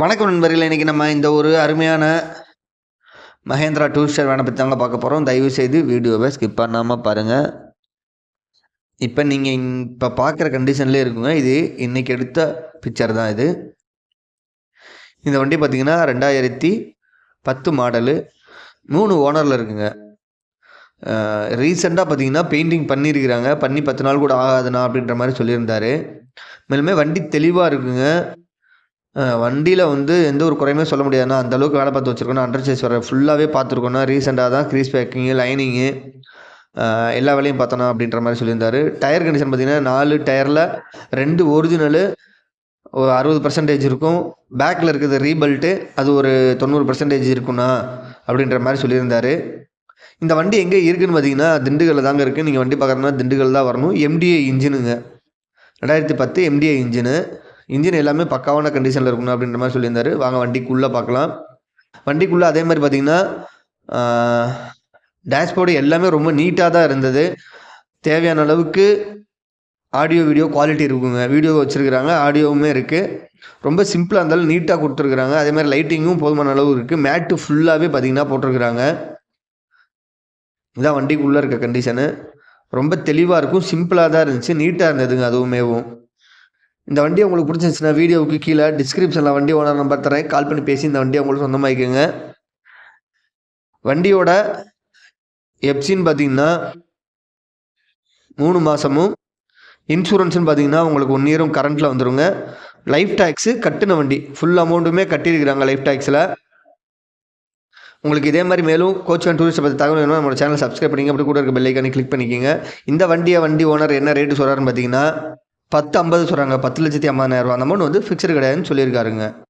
வணக்கம் நண்பர்கள் இன்றைக்கி நம்ம இந்த ஒரு அருமையான மகேந்திரா டூரிஸ்டர் வேனை பற்றி தாங்க பார்க்க போகிறோம் தயவு செய்து வீடியோவை ஸ்கிப் பண்ணாமல் பாருங்கள் இப்போ நீங்கள் இப்போ பார்க்குற கண்டிஷன்லேயே இருக்குங்க. இது இன்றைக்கி எடுத்த பிக்சர் தான் இது. இந்த வண்டி பார்த்திங்கன்னா ரெண்டாயிரத்தி பத்து மாடலு மூணு ஓனரில் இருக்குங்க. ரீசெண்டாக பார்த்தீங்கன்னா பெயிண்டிங் பண்ணியிருக்கிறாங்க. பண்ணி பத்து நாள் கூட ஆகாதுண்ணா அப்படின்ற மாதிரி சொல்லியிருந்தார். மேலுமே வண்டி தெளிவாக இருக்குங்க. வண்டியில் வந்து எந்த ஒரு குறையுமே சொல்ல முடியாதுண்ணா. அந்தளவுக்கு வேலை பார்த்து வச்சுருக்கோம் அண்டர் சேஸ் வர ஃபுல்லாகவே பார்த்துருக்கோண்ணா ரீசெண்டாக தான் க்ரீஸ் பேக்கிங்கு லைனிங்கு எல்லா வேலையும் பார்த்தனா அப்படின்ற மாதிரி சொல்லியிருந்தார். டயர் கண்டிஷன் பார்த்தீங்கன்னா நாலு டயரில் ரெண்டு ஒரிஜினலு ஒரு அறுபது பர்சன்டேஜ் இருக்கும். பேக்கில் இருக்கிறது ரீபல்ட்டு அது ஒரு தொண்ணூறு பர்சன்டேஜ் இருக்குண்ணா அப்படின்ற மாதிரி சொல்லியிருந்தாரு. இந்த வண்டி எங்கே இருக்குதுன்னு பார்த்தீங்கன்னா திண்டுக்கல்ல தாங்க இருக்குது நீங்கள் வண்டி பார்க்குறதுனா திண்டுக்கல் தான் வரணும். எம்டிஏ இன்ஜினுங்க ரெண்டாயிரத்தி பத்து எம்டிஏ இன்ஜினு இன்ஜின் எல்லாமே பக்காவான கண்டிஷனில் இருக்கணும் அப்படின்ற மாதிரி சொல்லியிருந்தாரு. வாங்க வண்டிக்குள்ளே பார்க்கலாம். வண்டிக்குள்ளே அதே மாதிரி பார்த்தீங்கன்னா டேஷ்போர்டு எல்லாமே ரொம்ப நீட்டாக தான் இருந்தது. தேவையான அளவுக்கு ஆடியோ வீடியோ குவாலிட்டி இருக்குங்க. வீடியோ வச்சுருக்குறாங்க ஆடியோவுமே இருக்குது ரொம்ப சிம்பிளாக இருந்தாலும் நீட்டாக கொடுத்துருக்குறாங்க. அதே மாதிரி லைட்டிங்கும் போதுமான அளவு இருக்குது மேட்டு ஃபுல்லாகவே பார்த்தீங்கன்னா போட்டிருக்குறாங்க. இதான் வண்டிக்குள்ளே இருக்க கண்டிஷனு ரொம்ப தெளிவாக இருக்கும் சிம்பிளாக தான் இருந்துச்சு. நீட்டாக இருந்ததுங்க அதுவுமேவும். இந்த வண்டி உங்களுக்கு பிடிச்சிருந்துச்சுன்னா வீடியோவுக்கு கீழே டிஸ்கிரிப்ஷனில் வண்டி ஓனர் நம்பர் தரேன். கால் பண்ணி பேசி இந்த வண்டியை உங்களுக்கு சொந்தமாக்கிக்கோங்க. வண்டியோட எப்சின்னு பார்த்தீங்கன்னா மூணு மாதமும் இன்சூரன்ஸ்னு பார்த்தீங்கன்னா உங்களுக்கு ஒன் இயரும் கரண்ட்டில் வந்துடுங்க லைஃப் டேக்ஸு கட்டின வண்டி. ஃபுல் அமௌண்ட்டுமே கட்டியிருக்கிறாங்க லைஃப் டேக்ஸில் உங்களுக்கு இதே மாதிரி மேலும் கோச் அண்ட் டூரிஸ்ட் பற்றி தகவல் வேணும் நம்மளோட சேனல் சப்ஸ்கிரைப் பண்ணிங்க அப்படி கூட இருக்க பெல்லைக்கானே கிளிக் பண்ணிக்கோங்க. இந்த வண்டியை வண்டி ஓனர் என்ன ரேட்டு சொல்கிறாருன்னு பார்த்தீங்கன்னா பத்து ஐம்பது சொல்கிறாங்க பத்து லட்சத்தி ஐம்பதாயிரரூவா அந்த அமௌண்ட் வந்து ஃபிக்ஸ்டு கிடையாதுன்னு சொல்லியிருக்காருங்க.